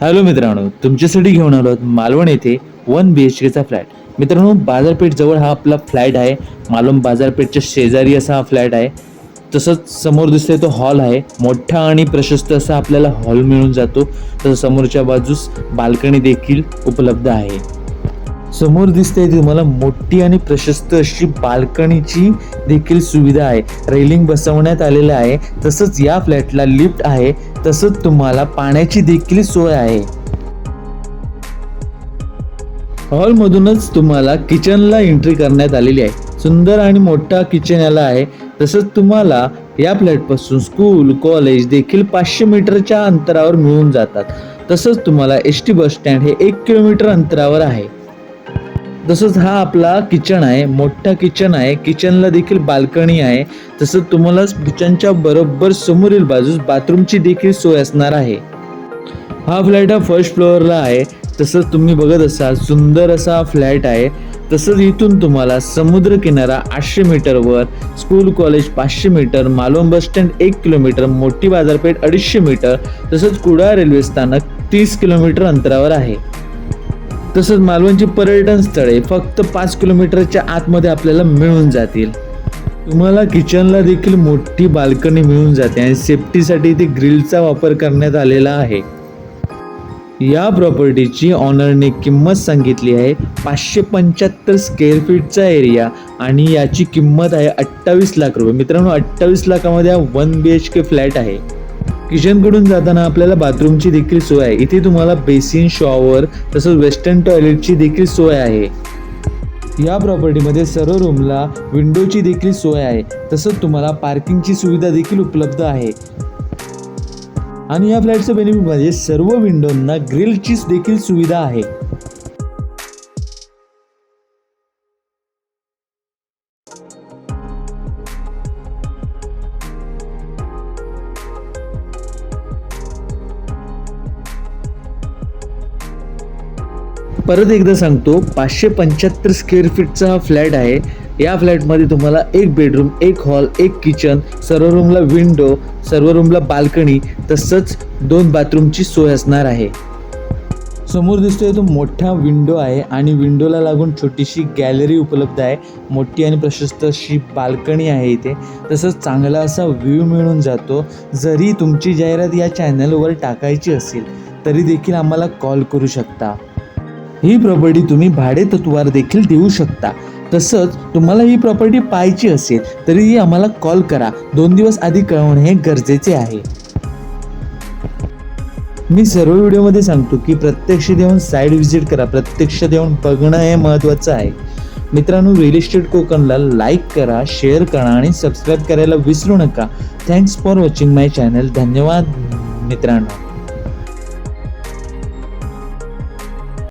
Hello मित्रांनो तुमच्यासाठी घेऊन आलो मालवण येथे वन बी एच केचा फ्लॅट. मित्रांनो बाजारपेठ जवळ हा आपला फ्लॅट आहे. मालवण बाजारपेठच्या शेजारी असा हा फ्लॅट आहे. तसंच समोर दिसतोय तो हॉल आहे. मोठा आणि प्रशस्त असा आपल्याला हॉल मिळून जातो. तसं समोरच्या बाजूस बाल्कनी देखील उपलब्ध आहे. समोर दिसते तुम्हाला मोठी आणि प्रशस्त अशी बाल्कनीची देखील सुविधा आहे. रेलिंग बसवण्यात आलेलं आहे. तसंच या फ्लॅटला लिफ्ट आहे. तसंच तुम्हाला पाण्याची देखील सोय आहे. हॉलमधूनच तुम्हाला किचनला एंट्री करण्यात आलेली आहे. सुंदर आणि मोठा किचन याला आहे. तसंच तुम्हाला या फ्लॅटपासून स्कूल कॉलेज देखील पाचशे मीटरच्या अंतरावर मिळून जातात. तसंच तुम्हाला एस टी बस स्टँड हे एक किलोमीटर अंतरावर आहे. तसंच हा आपला किचन आहे. मोठा किचन आहे. किचनला देखील बाल्कनी आहे. तसंच तुम्हाला किचनच्या बरोबर समोरील बाजूस बाथरूमची देखील सोय असणार आहे. हा फ्लॅट हा फर्स्ट फ्लोअरला आहे. तसंच तुम्ही बघत असाल सुंदर असा फ्लॅट आहे. तसंच इथून तुम्हाला समुद्र किनारा आठशे मीटरवर स्कूल कॉलेज पाचशे मीटर मालवण बस स्टँड एक किलोमीटर मोठी बाजारपेठ अडीचशे मीटर तसंच कुडाळ रेल्वे स्थानक तीस किलोमीटर अंतरावर आहे. तसंच मालवणची पर्यटन स्थळे फक्त पाच किलोमीटरच्या आतमध्ये आपल्याला मिळून जातील. तुम्हाला किचनला देखील मोठी बाल्कनी मिळून जाते आणि सेफ्टीसाठी इथे ग्रिलचा वापर करण्यात आलेला आहे. या प्रॉपर्टीची ऑनरने किंमत सांगितली आहे पाचशे पंच्याहत्तर स्क्वेअर फीटचा एरिया आणि याची किंमत आहे अठ्ठावीस लाख रुपये. मित्रांनो अठ्ठावीस लाखामध्ये हा one B H K flat आहे. किचनकडून जाताना आपल्याला बाथरूमची देखील सोय आहे. इथे तुम्हाला बेसिन शॉवर तसंच वेस्टर्न टॉयलेटची देखील सोय आहे. या प्रॉपर्टीमध्ये सर्व रूमला विंडोची देखील सोय आहे. तसंच तुम्हाला पार्किंगची सुविधा देखील उपलब्ध आहे. आणि या फ्लॅटचं बेनिफिट म्हणजे सर्व विंडोंना ग्रिलचीच देखील सुविधा आहे. परत एकदा सांगतो पाचशे पंच्याहत्तर स्क्वेअर फीटचा हा फ्लॅट आहे. या फ्लॅटमध्ये तुम्हाला एक बेडरूम एक हॉल एक किचन सर्व रूमला विंडो सर्व रूमला बाल्कनी तसंच दोन बाथरूमची सोय असणार आहे. समोर दिसतोय तो मोठा विंडो आहे आणि विंडोला लागून छोटीशी गॅलरी उपलब्ध आहे. मोठी आणि प्रशस्त अशी बाल्कनी आहे इथे. तसंच चांगला असा व्ह्यू मिळून जातो. जरी तुमची जाहिरात या चॅनलवर टाकायची असेल तरी देखील आम्हाला कॉल करू शकता. ही प्रॉपर्टी तुम्ही भाडे तत्वावर देखील देऊ शकता. तसंच तुम्हाला ही प्रॉपर्टी पाहायची असेल तरीही आम्हाला कॉल करा. दोन दिवस आधी कळवणे हे गरजेचे आहे. मी सर्व व्हिडिओमध्ये सांगतो की प्रत्यक्ष देऊन साईड व्हिजिट करा. प्रत्यक्ष देऊन बघणं हे महत्त्वाचं आहे. मित्रांनो रिअल इस्टेट कोकणला लाईक करा शेअर करा आणि सबस्क्राईब करायला विसरू नका. Thanks for watching my channel धन्यवाद मित्रांनो.